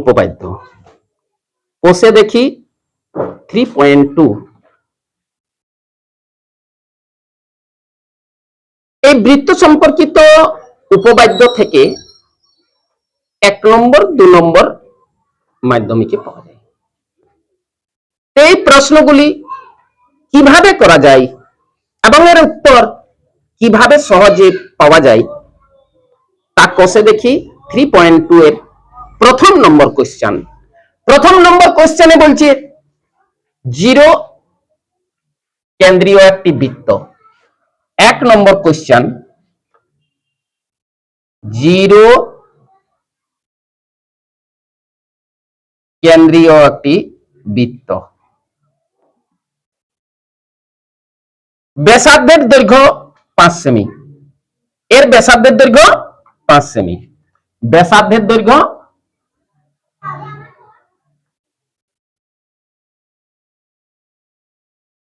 উপপাদ্য। কোষে দেখি থ্রি পয়েন্ট টু এই বৃত্ত সম্পর্কিত উপবাদ্য থেকে এক নম্বর, দু নম্বর মাধ্যমিকে পাওয়া যায়। এই প্রশ্নগুলি কীভাবে করা যায় এবং এর উত্তর কীভাবে সহজে পাওয়া যায়, তা কষে দেখি থ্রি পয়েন্ট টু এর প্রথম নম্বর কোশ্চেন প্রথম নম্বর কোশ্চেনে বলছে, জিরো কেন্দ্রীয় একটি বৃত্ত। এক নম্বর কোশ্চেন জিরো কেন্দ্রীয় একটি বৃত্ত। ব্যাসার্ধের দৈর্ঘ্য পাঁচ সেমি। এর ব্যাসার্ধের দৈর্ঘ্য পাঁচ সেমি। ব্যাসার্ধের দৈর্ঘ্য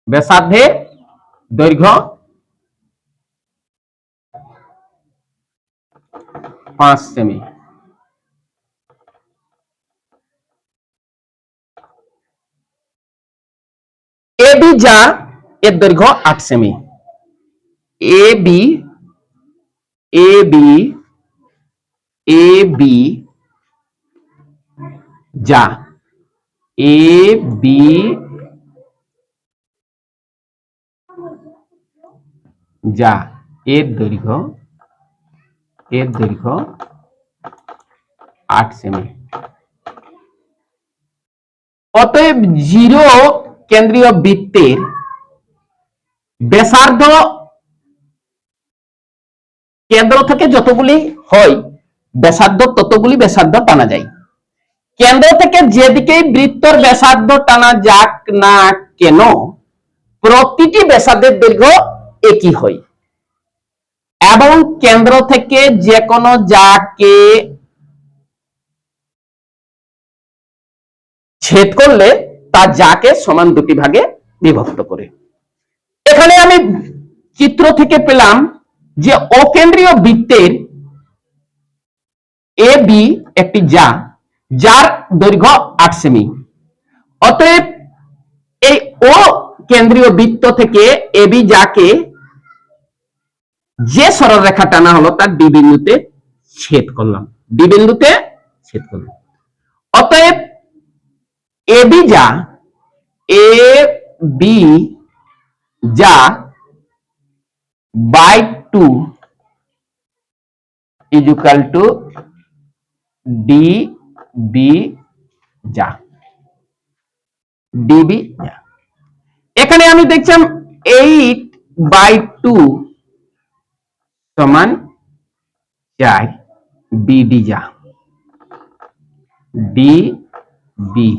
ব্যাসার্ধের দৈর্ঘ্য পাঁচ সেমি। এ বি যা এর দৈর্ঘ্য আট semi. A B A B A B যা এ বি যা এর দৈর্ঘ্য এর দৈর্ঘ্য আট সেমি অতএব জিরো কেন্দ্রীয় বৃত্তের ব্যাসার্ধ কেন্দ্র থেকে যতগুলি হয়, ব্যাসার্ধ ততগুলি ব্যাসার্ধ টানা যায়। কেন্দ্র থেকে যেদিকেই বৃত্তর ব্যাসার্ধ টানা যাক না কেন, প্রতিটি ব্যাসার্ধের দৈর্ঘ্য একই হয়। এবং কেন্দ্র থেকে যে কোনো যাকে ছেদ করলে তা যাকে সমান দুটি ভাগে বিভক্ত করে। এখানে আমি চিত্র থেকে পেলাম যে অকেন্দ্রীয় বৃত্তের এ, বি একটি যা, যার দৈর্ঘ্য আট সেমি। অতএব এই ও কেন্দ্রীয় বৃত্ত থেকে এ, বি যাকে যে সরল সরলরেখা টানা হলো, তার ডি বিন্দুতে ছেদ করলাম। ডি বিন্দুতে ছেদ করলাম। অতএব এ বি যা, এ বি যা by two equal to D B যা। ডিবি এখানে আমি দেখছিলাম এইট বাই টু সমান চার বিডি যা ডি বি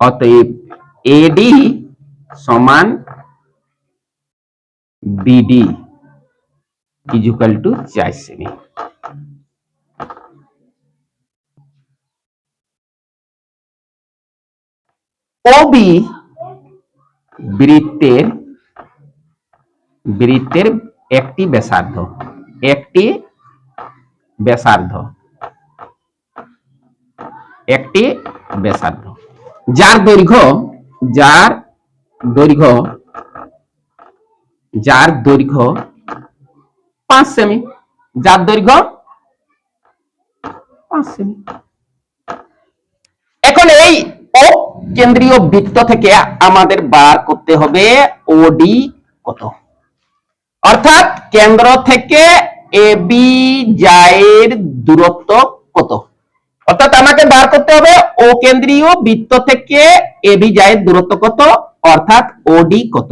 অতএব এডি সমান বিডি ইজুকাল টু চার সেমি ওবি বৃত্তের বৃত্তের একটি ব্যাসার্ধ একটি ব্যাসার্ধ একটি ব্যাসার্ধ। যার দৈর্ঘ্য যার দৈর্ঘ্য যার দৈর্ঘ্য পাঁচ সেমি। যার দৈর্ঘ্য পাঁচ সেমি। এখন এই কেন্দ্রীয় বৃত্ত থেকে আমাদের বার করতে হবে ওডি কত? অর্থাৎ কেন্দ্র থেকে এবি জায়ের দূরত্ব কত? অর্থাৎ আমাকে বার করতে হবে ও কেন্দ্রীয় বৃত্ত থেকে এবি জায়ের দূরত্ব কত? অর্থাৎ ওডি কত?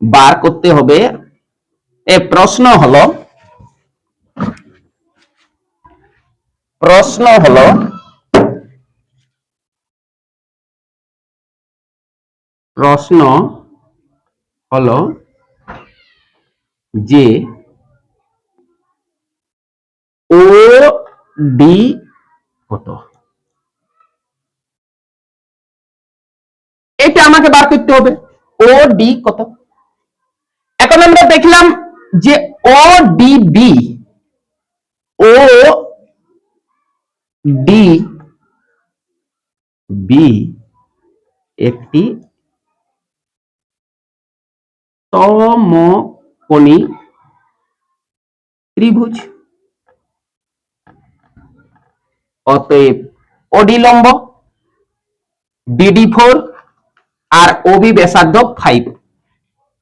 বার করতে হবে। এ প্রশ্ন হলো প্রশ্ন হলো প্রশ্ন হলো যে ও ডি কত এটা আমাকে বার করতে হবে। ও ডি কত? এখন আমরা দেখলাম যে O D B. O D B একটি সমকোণী ত্রিভুজ। অতএব ওডি লম্ব বিডি ফোর আর ওবি ব্যাসার্ধ ফাইভ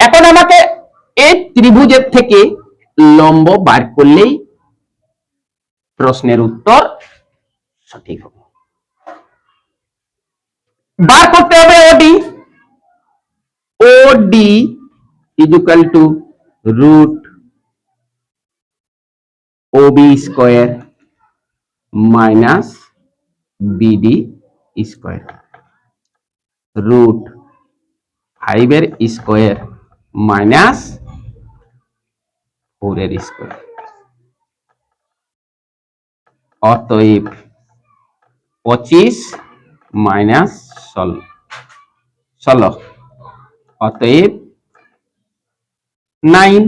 এখন আমাকে এই ত্রিভুজের থেকে লম্ব বার করলেই প্রশ্নের উত্তর সঠিক হবে। বার করতে হবে OD. OD equal to root OB square minus BD square root ফাইভের স্কোয়ার মাইনাস ফোরের স্কোয়ার অতএব পঁচিশ মাইনাস ষোলো। ষোলো। অতএব নাইন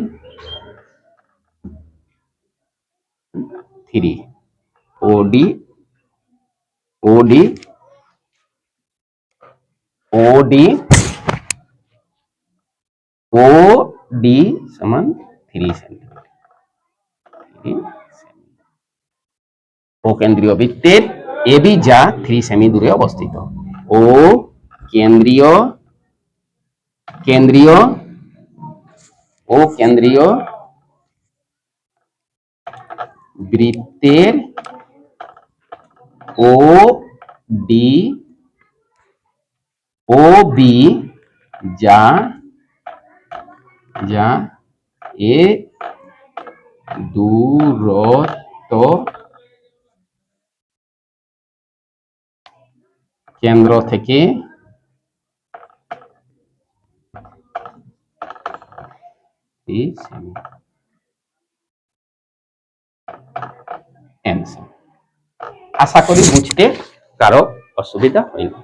থ্রি ওডি ওডি ওডি ওডি সমান থ্রি সেন্টিমিটার ও কেন্দ্রীয় বৃত্তের এবি যা থ্রি সেমি দূরে অবস্থিত। ও কেন্দ্রীয় কেন্দ্রীয় ও কেন্দ্রীয় বৃত্তের ও ডি ও বি যা যা এ দূরত্ব কেন্দ্র থেকে এই সেমি অ্যান্সার আশা করি বুঝতে কারও অসুবিধা হয়নি।